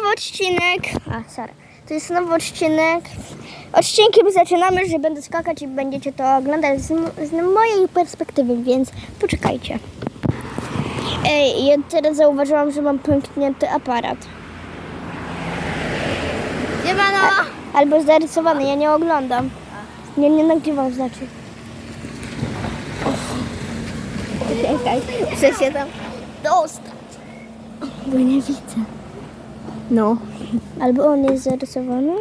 nowy odcinek. A, sorry. To jest nowy odcinek. Odcinkiem zaczynamy, że będę skakać i będziecie to oglądać z, z mojej perspektywy, więc poczekajcie. Ej, ja teraz zauważyłam, że mam pęknięty aparat. Albo zarysowany, ja nie oglądam. Nie, nie nagrywam, znaczy. Czekaj, muszę się tam dostać. Bo nie widzę. No. Albo on jest zarysowany?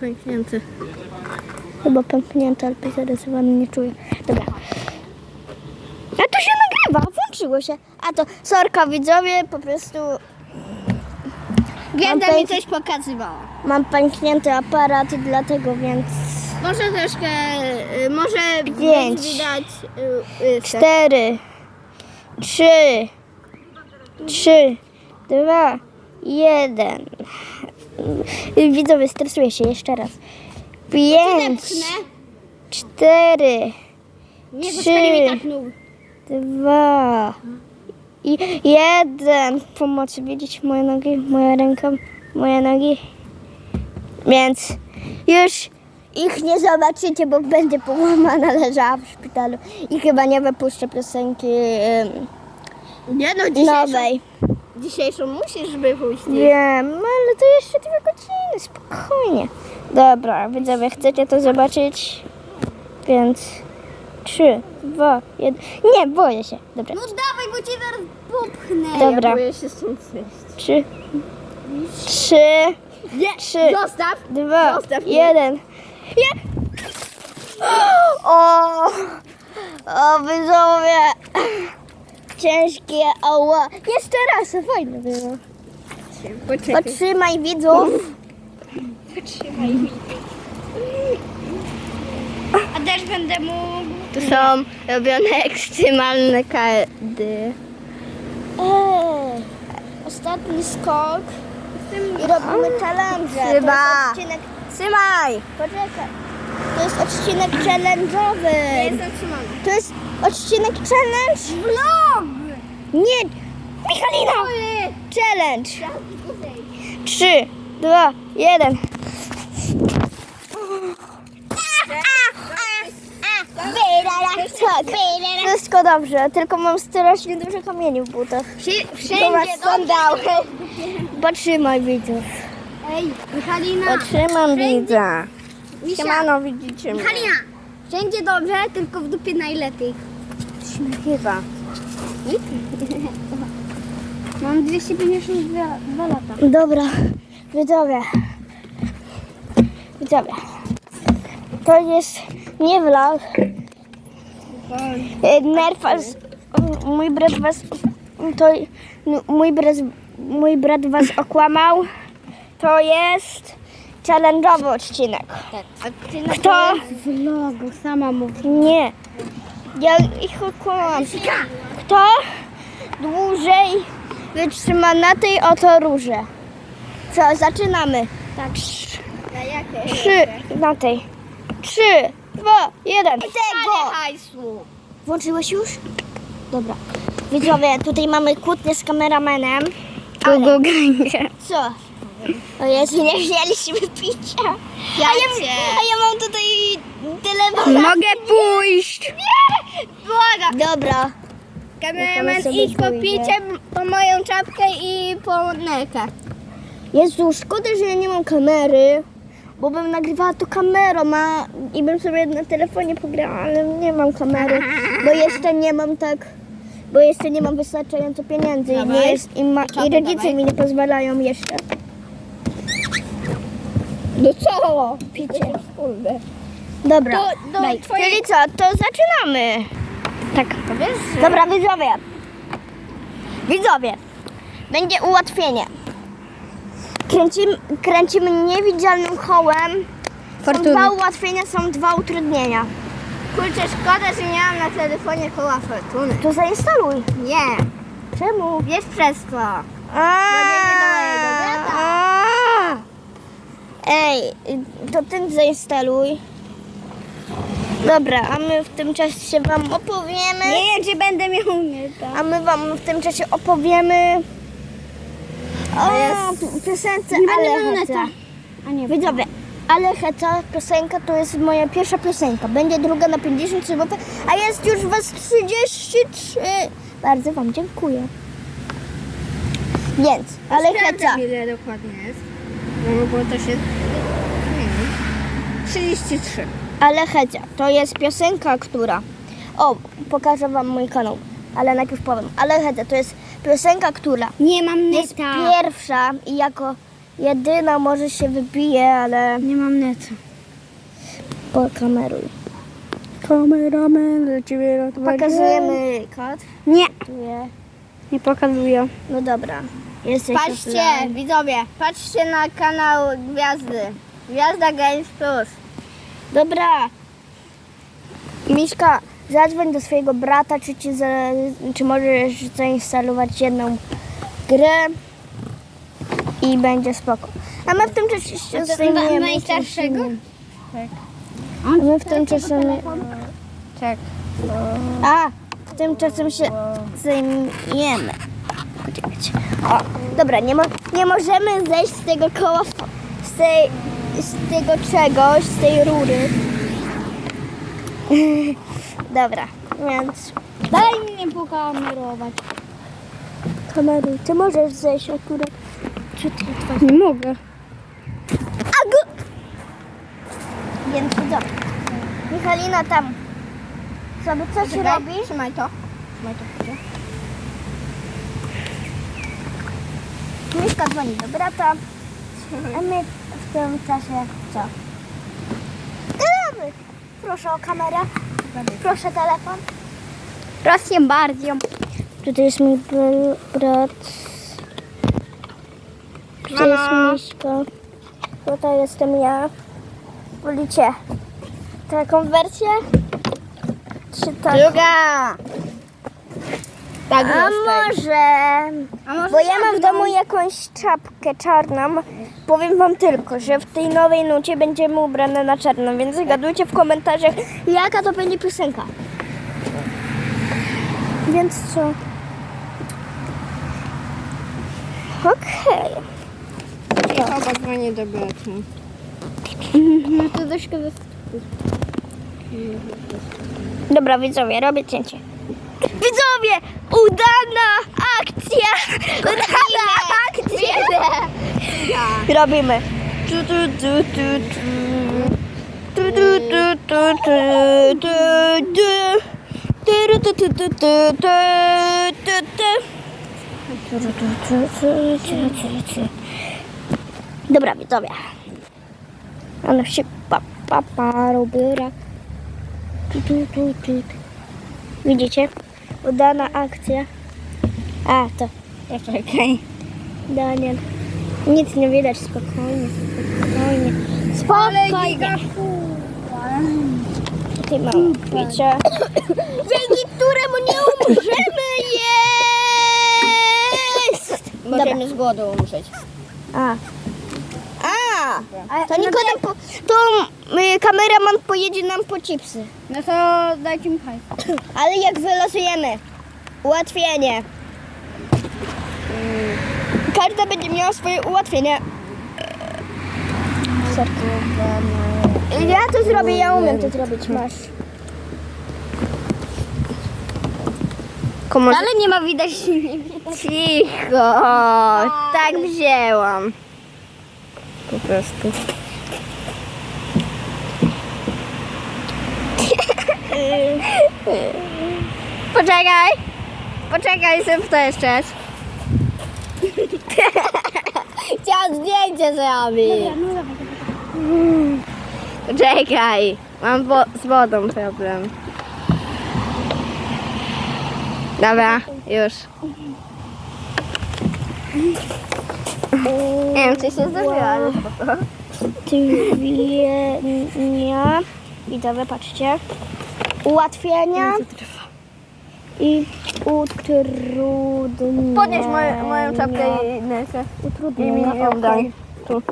Pęknięty. Chyba pęknięty, albo zarysowany, nie czuję. Dobra. A to się nagrywa, włączyło się. A to sorka widzowie, po prostu Gwiazda Mam mi pęk- coś pokazywała. mam pęknięty aparat dlatego, więc Może troszkę, y, może Pięć. widać y, y, cztery, trzy, trzy, dwa, jeden. Widzowie, stresuję się jeszcze raz. Pięć, cztery, Nie, Trzy. tak dwa i jeden. Pomocy widzieć moje nogi, moja ręka, moje nogi. Więc już ich nie zobaczycie, bo będzie połamana leżała w szpitalu. I chyba nie wypuszczę piosenki em, Nie no, nowej. Dzisiejszą musisz wypuścić. Wiem, ale to jeszcze dwie godziny, spokojnie. Dobra, widzowie, chcecie to zobaczyć? Więc trzy, dwa, jeden. Nie, boję się. Dobra. No dawaj, bo cię zaraz popchnę. Dobra. Ja boję się stąd zejść. Trzy, trzy, Nie, Trzy. zostaw. dwa, Zostaw mnie. jeden. Je... O, o, widzowie. Ciężkie, ała. Jeszcze raz, fajne było. Poczekaj. Potrzymaj widzów. A też będę mógł. Tu są robione ekstremalne kardy. Eee, ostatni skok. I robimy challenge. Chyba. jest odcinek... Trzymaj. Poczekaj. To jest odcinek challenge'owy. zatrzymany. To jest odcinek challenge. Vlog! Nie. Michalina. Challenge. Trzy, dwa, jeden. Tak, wszystko dobrze, tylko mam strasznie dużo kamieni w butach. Wszędzie sandały. Potrzymaj widzów. Ej, Michalina. Potrzymam widza. Misia. Siemano, widzicie mnie. Michalina. Wszędzie dobrze, tylko w dupie najlepiej. Chyba. Mam 252 lata. Dobra, widzowie. Widzowie. To jest nie vlog. E, Nerfas, mój brat was, to no, mój brat, mój brat was okłamał. To jest challenge'owy odcinek. Tak. Na Kto? vlogu sama mów. Nie. Ja ich okłamałam. Kto dłużej wytrzyma na tej oto róże? Co, zaczynamy. Tak. Na? Trzy, na tej. Trzy, dwa, jeden. Tego! hajsu. Włączyłeś już? Dobra. Widzowie, tutaj mamy kłótnię z kameramenem. Kogo Co? O Jezu, nie wzięliśmy picia. Ja a, ja, cię. a ja mam tutaj telefon. Mogę pójść. Nie! Błagam. Dobra. Kameraman idź po picie, po moją czapkę i po nerkę. Jezu, szkoda, że ja nie mam kamery, bo bym nagrywała to kamerą a, i bym sobie na telefonie pograła, ale nie mam kamery, bo jeszcze nie mam tak, bo jeszcze nie mam wystarczająco pieniędzy i, nie Dawaj. jest, i, ma, i rodzice dawaj. mi nie pozwalają jeszcze. No co? Picie. Kurde. Dobra, Do- do Daj. twojej- czyli co, to zaczynamy. Tak. To wiesz, Dobra, widzowie. Widzowie, będzie ułatwienie. Kręcimy, kręcimy niewidzialnym kołem. Są Fortuny. dwa ułatwienia, są dwa utrudnienia. Kurczę, szkoda, że nie mam na telefonie koła fortuny. To zainstaluj. Nie, Czemu? wiesz przez mojego brata. Aaaa! Ej, to ten zainstaluj. Dobra, a my w tym czasie wam opowiemy. Nie wiem, czy będę miał nie. A my wam w tym czasie opowiemy O, piosence Nie Ale będę miał Heca. neta. A nie, Widzowie, Ale Heca piosenka to jest moja pierwsza piosenka. Będzie druga na 53 zł, a jest już was 33. Bardzo wam dziękuję. Więc, Ale Heca. Sprawdzam, ile dokładnie jest. No bo to się... Nie wiem. 33. Ale Hecia to jest piosenka, która. O, pokażę wam mój kanał. Ale najpierw powiem. Ale Hecia to jest piosenka, która Nie mam jest pierwsza i jako jedyna może się wybije, ale Nie mam neta. pokameruj. Kameraman do ciebie. Pokazujemy kod. Nie, jest. nie pokazuję. No dobra. Jesteś Patrzcie, widzowie, patrzcie na kanał Gwiazdy. Gwiazda Games Plus. Dobra. Miśka, zadzwoń do swojego brata, czy, ci za, czy możesz zainstalować jedną grę i będzie spoko. A my w tym czasie się zajmujemy najstarszego? innym. A my w tym czasie... Tak. A, w tym czasem się zajmiemy. Poczekajcie. O, dobra, nie, mo nie możemy zejść z tego koła, w- z, tej, z tego czegoś, z tej rury. dobra, więc Daj mnie pokamerować. kameruj. Ty możesz zejść akurat. Czy ty otworzysz? Nie mogę. Agu! Więc dobra. Michalina tam sobie coś robi. Trzymaj to. Trzymaj to. proszę. Miszka dzwoni do brata, a my w tym czasie co? Gramy. Proszę o kamerę, proszę telefon. Proszę bardzo. Tutaj jest mój br- brat. Tutaj jest. Miśka. Tutaj jestem ja. Wolicie taką wersję? Czy tak? Druga. Tak, A zostań. może... A może Bo ja mam w domu jakąś czapkę czarną. Powiem wam tylko, że w tej nowej nucie będziemy ubrane na czarno, więc zgadujcie w komentarzach, jaka to będzie piosenka. Więc co? Okej. Ja chyba dzwonię do brata. No to troszkę wy... Dobra, widzowie, robię cięcie. Widzowie! Udana akcja! Udana akcja! Robimy. Tu, tu, tu, tu, tu. Tu, tu, tu, tu, tu, tu, tu. Tu, tu, tu, tu, tu, tu, tu, tu. Tu, tu, tu, tu, tu, tu, tu. Dobra, widzowie. Ona się pa, pa, pa, robiera. Tu, tu, tu, tu. Widzicie? Udana akcja. A, to. Poczekaj. Daniel. Nic nie widać, spokojnie, spokojnie. Spokojnie. Tutaj mam picie. Dzięki któremu nie umrzemy jest! Możemy z głodu umrzeć. A, A! to Nikodem, po, to y, kameraman pojedzie nam po chipsy. No to dajcie mi hajs. Ale jak wylosujemy, ułatwienie. Każda będzie miała swoje ułatwienie. Ja to zrobię, ja umiem to zrobić, masz. Komu... Ale nie ma widać. Cicho, tak wzięłam. Po prostu. Poczekaj. Poczekaj, zrób to jeszcze raz. Chciałam zdjęcie zrobić. Czekaj, mam wo- z wodą problem. Dobra, już. Nie wiem, czy się zdążyła, ale spoko. Ułatwienia. Widzowie, patrzcie. Ułatwienia i utrudnienia. Podnieś moją, moją czapkę i nesę. I Utrudnienia. mi ją okej. daj. Tu.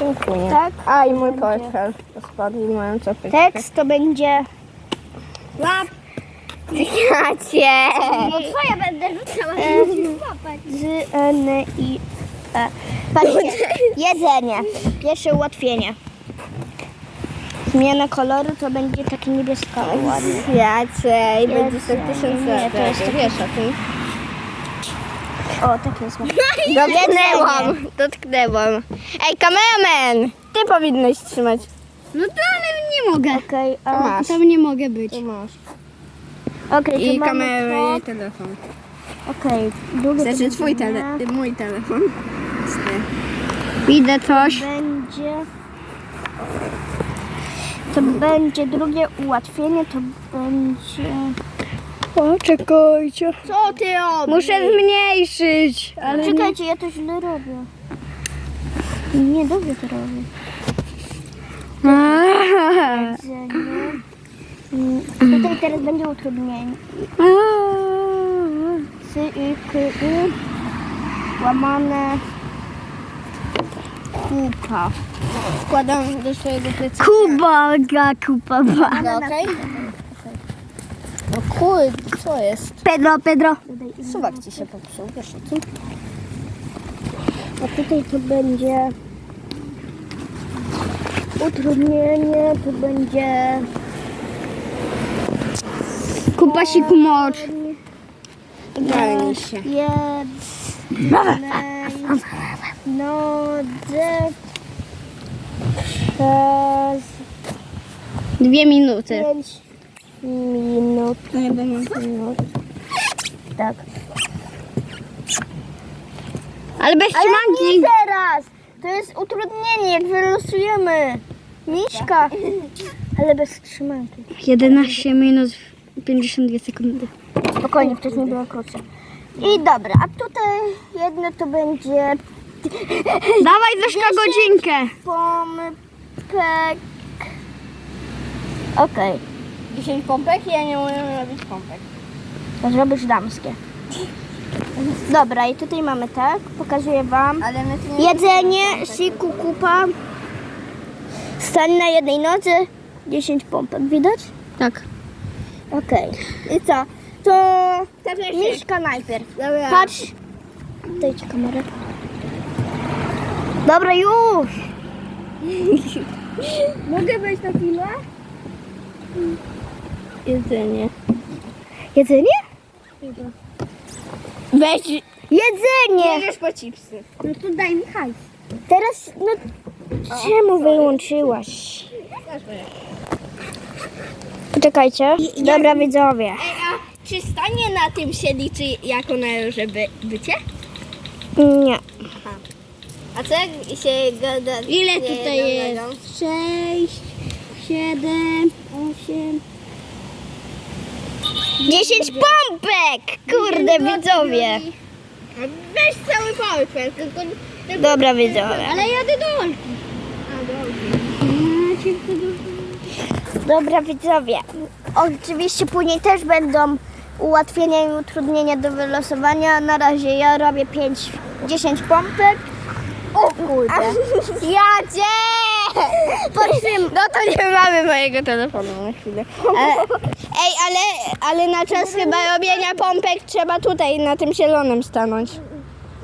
Dziękuję. Tak? A i mój portfel. Spadł i moją czapkę. Tekst to będzie Łap. Ja cię. No twoja będę rzucała. z, n, i, E, Patrzcie, jedzenie. Pierwsze ułatwienie. Zmiana koloru to będzie taki niebiesko ładny. Jacej, będzie Jacej. 100 tysięcy Nie, to jest Wiesz o tym. O, tak jest. Dotknęłam, dotknęłam. Ej, kameraman! Ty powinnaś trzymać. No to ale nie mogę. Okej, a Masz. Tam nie mogę być. Ty masz. okej, I to mamy kamerę i to. telefon. Okej, drugie to Znaczy twój będzie- tele, mój telefon. Widzę coś. Będzie. To będzie drugie ułatwienie, to będzie. O, czekajcie. Co ty robisz? Muszę zmniejszyć, ale nie. Czekajcie, ja to źle robię. Nie, dobrze to robię. Aaa. Jedzenie. Mm, Tutaj teraz będzie utrudnienie. Aaa. C, y, k, y. Łamane. Kupa. Wkładam do swojego plecaka. Kuba, ga, kupa, ba. No, okej? No kurde, co jest? Pedro, Pedro. Suwak ci się popsuł, wiesz o tym? A tutaj to będzie utrudnienie, to będzie Kupa się kumocz. Walnij się. jednej nodze przez Dwie minuty. pięć minut. No minut. Tak. Ale bez Ale trzymanki. nie teraz! To jest utrudnienie, jak wylosujemy. Miśka. Ale bez trzymanki. 11 minut 52 sekundy. Spokojnie, wcześniej było krótsze. I dobra, a tutaj jedno to będzie Dawaj Zośka godzinkę. pompek. Okej, 10 pompek i ja nie umiem robić pompek. to zrobisz damskie. Dobra, i tutaj mamy tak, pokazuję wam. Ale my tu nie Jedzenie, siku, kupa. Stań na jednej nodze, 10 pompek, widać? Tak. Okej. I co? To Miszka najpierw. Dobra. Patrz. Dajcie kamerę. Dobra, już. Mogę wejść na chwilę? Jedzenie. Jedzenie? Weź, Jedzenie! bierzesz po chipsy. No to daj mi hajs. Teraz, no, czemu wyłączyłaś? Poczekajcie. Dobra, widzowie. Ej, a czy stanie na tym się liczy jako należy by, bycie? Nie. A co jak się gada... Ile nie tutaj jest? 6, 7, 8. 10 pompek! Kurde, widzowie. Weź cały powerbank, tylko... tylko Dobra, widzowie. Ale jadę do Olki. A, dobrze. A, cię to dużo. Dobra, widzowie. Oczywiście później też będą ułatwienia i utrudnienia do wylosowania. Na razie ja robię 5, 10 pompek. Kurde. Jadzie! Poczym, No to nie mamy mojego telefonu na chwilę. E, ej, ale, ale na czas chyba robienia pompek trzeba tutaj na tym zielonym stanąć.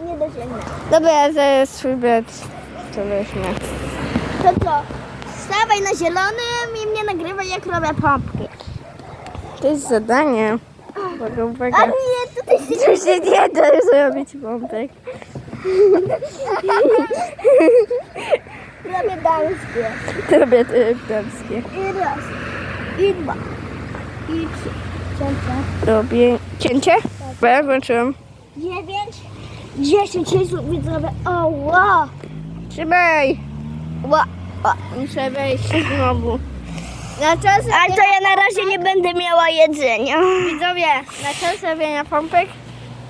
nie dosięgnę. Dobra, zaraz swój brat. To weźmy. To co? Stawaj na zielonym i mnie nagrywaj jak robię pompki. To jest zadanie. Uwaga, uwaga. A nie, tutaj się To się nie da zrobić pompek. Robię damskie. Robię to jak damskie. I raz, i dwa, i trzy. Cięcie. Robię cięcie? Bo ja włączyłam. Dziewięć, dziesięć, Jezu, widzowie. O, wow. Trzymaj! Ła. Muszę wejść znowu. Na czas Ale to ja na razie nie będę miała jedzenia. widzowie, na czas robienia pompek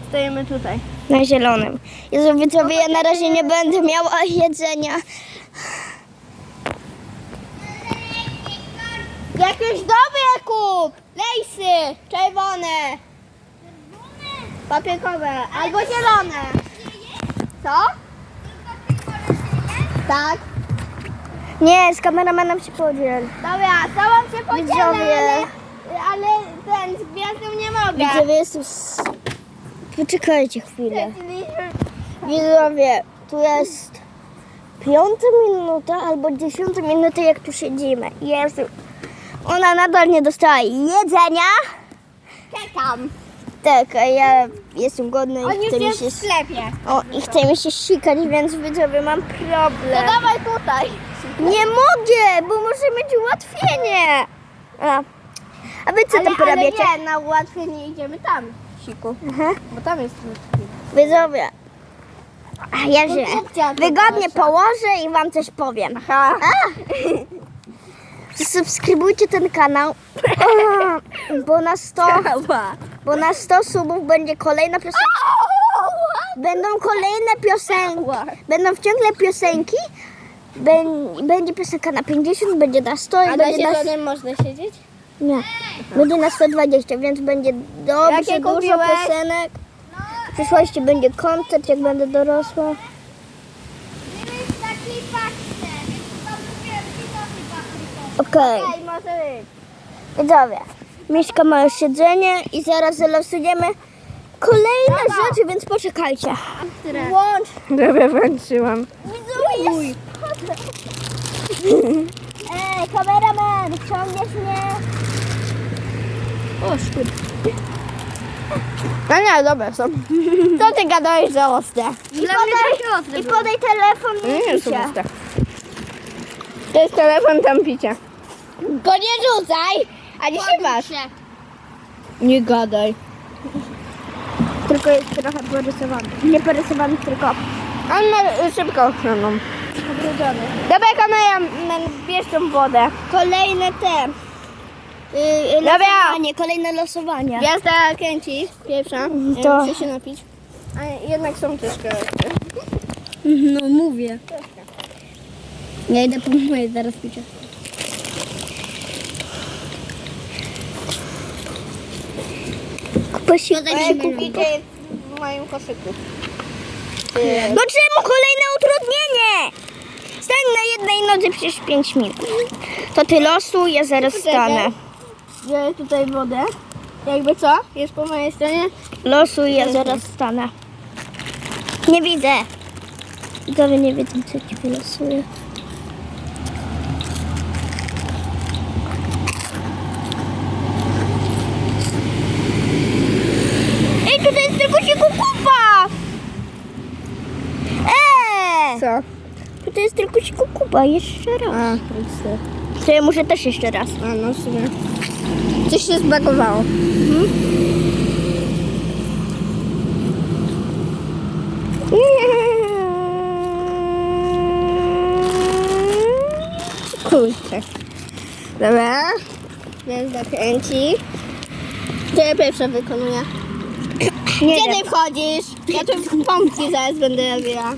stoimy tutaj. Na zielonym. Jezu, widzowie, ja na razie nie będę miała jedzenia. Jakieś dobre kup! Lejsy czerwone. Papierkowe albo zielone. Co? Tak. Nie, z kameramanem się podziel. Dobra, z tobą się podzielę, Widzowie. ale, ale ten z gwiazdą nie mogę. Widzowie, jestem... Poczekajcie chwilę. Widzowie, Tu jest piąta minuta albo dziesiąta minuta, jak tu siedzimy. Jezu. Ona nadal nie dostała jedzenia. Czekam. Tak, a ja jestem głodna i On już mi jest się... w sklepie. O, i chce mi się sikać, więc widzowie, mam problem. No dawaj tutaj. Nie mogę, bo muszę mieć ułatwienie. A, a wy co tam porabiacie? nie, na ułatwienie idziemy tam, siku. Aha. Bo tam jest. Widzowie. A ja a to wygodnie położę i wam coś powiem. Aha. Subskrybujcie ten kanał, bo na 100, bo na 100 subów będzie kolejna piosenka. Będą kolejne piosenki. Będą ciągle piosenki. Bę- Będzie piosenka na 50, będzie na 100 i A na będzie na zielonym można siedzieć? Nie. Będzie na 120, więc będzie dobrze Jakie dużo kupiłeś? piosenek. W przyszłości będzie koncert, jak będę dorosła. Okej, Ej, może być. widzowie. Mieszka ma już siedzenie i zaraz losujemy kolejne rzeczy, więc poczekajcie. Włącz. Dobra, włączyłam. Widzowie, jest kameraman, ciągniesz mnie? O, szkoda. No nie, dobra są. Co ty gadałeś za ostre? I podaj, I podaj telefon No nie i są picie. ostre. To jest telefon tam picia. Go nie rzucaj! A gdzie się masz? Nie gadaj. Tylko jest trochę porysowany. Nie porysowany, tylko On ma y, szybko ochroną. Pobrudzony. Dobra, kamera, bierz tą wodę. Kolejne te. Yy, Dobra. losowanie, kolejne losowania. Gwiazda kręci, pierwsza. To-. Chcę się napić. A jednak są troszkę. No mówię. Ja idę po moje zaraz picie. Kupusi. Ej, kupicie w moim koszyku. No czemu kolejne utrudnienie? Stań na jednej nodze przez 5 minut. To ty losuj, ja zaraz stanę. Biorę tutaj wodę. Jakby co? Jest po mojej stronie. Losuj, ja zaraz stanę. Nie widzę. Widzowie nie wiedzą, co ci wylosuję. Ej, tutaj jest tylko się kukupa! Eee! Co? Tutaj jest tylko kukupa, jeszcze raz. A, nic. To ja muszę też jeszcze raz. A, no w sumie. Coś się zbagowało. Kurczę. Dobra. Więc zakręci. Ja pierwsza wykonuję. Nie Gdzie ty wchodzisz? Ja tu pompki zaraz będę robiła.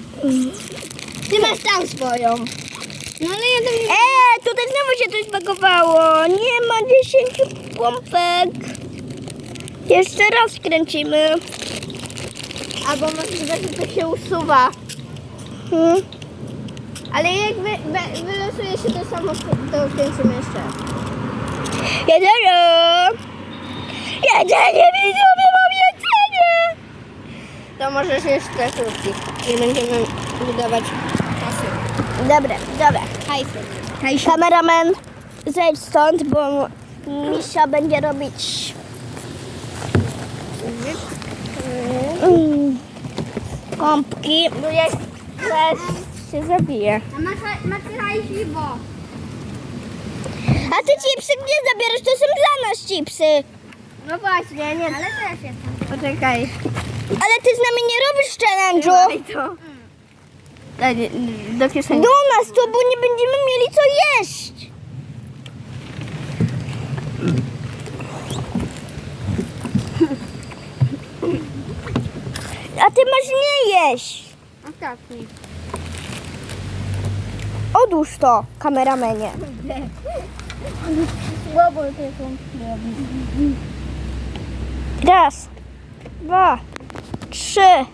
Ty masz tam swoją. No ale ja tam nie... Eee, tutaj znowu się coś zbagowało. Nie ma 10 pompek. Jeszcze raz kręcimy. Albo może że to się usuwa. Hmm. Ale jak wy, wy, wylosuje się to samo, to kręcimy jeszcze. Jedzenie! Jedzenie, widzowie, mam jedzenie! To możesz jeszcze krótki. Nie będziemy wydawać Dobra, dobra. Hajsu. Kameraman, zejdź stąd, bo Misia będzie robić... Mm, Pompki. Bo jak zaraz się zabije. A masz, masz hajsiwo. A ty chipsy gdzie zabierasz? To są dla nas chipsy. No właśnie, nie. Ale też jestem. Poczekaj. Ale ty z nami nie robisz challenge'u. To. Daj, do kieszeni. Do nas to, bo nie będziemy mieli co jeść. A ty masz nie jeść. Ostatni. Odłóż to, kameramenie. Słabo. Raz, dwa, trzy.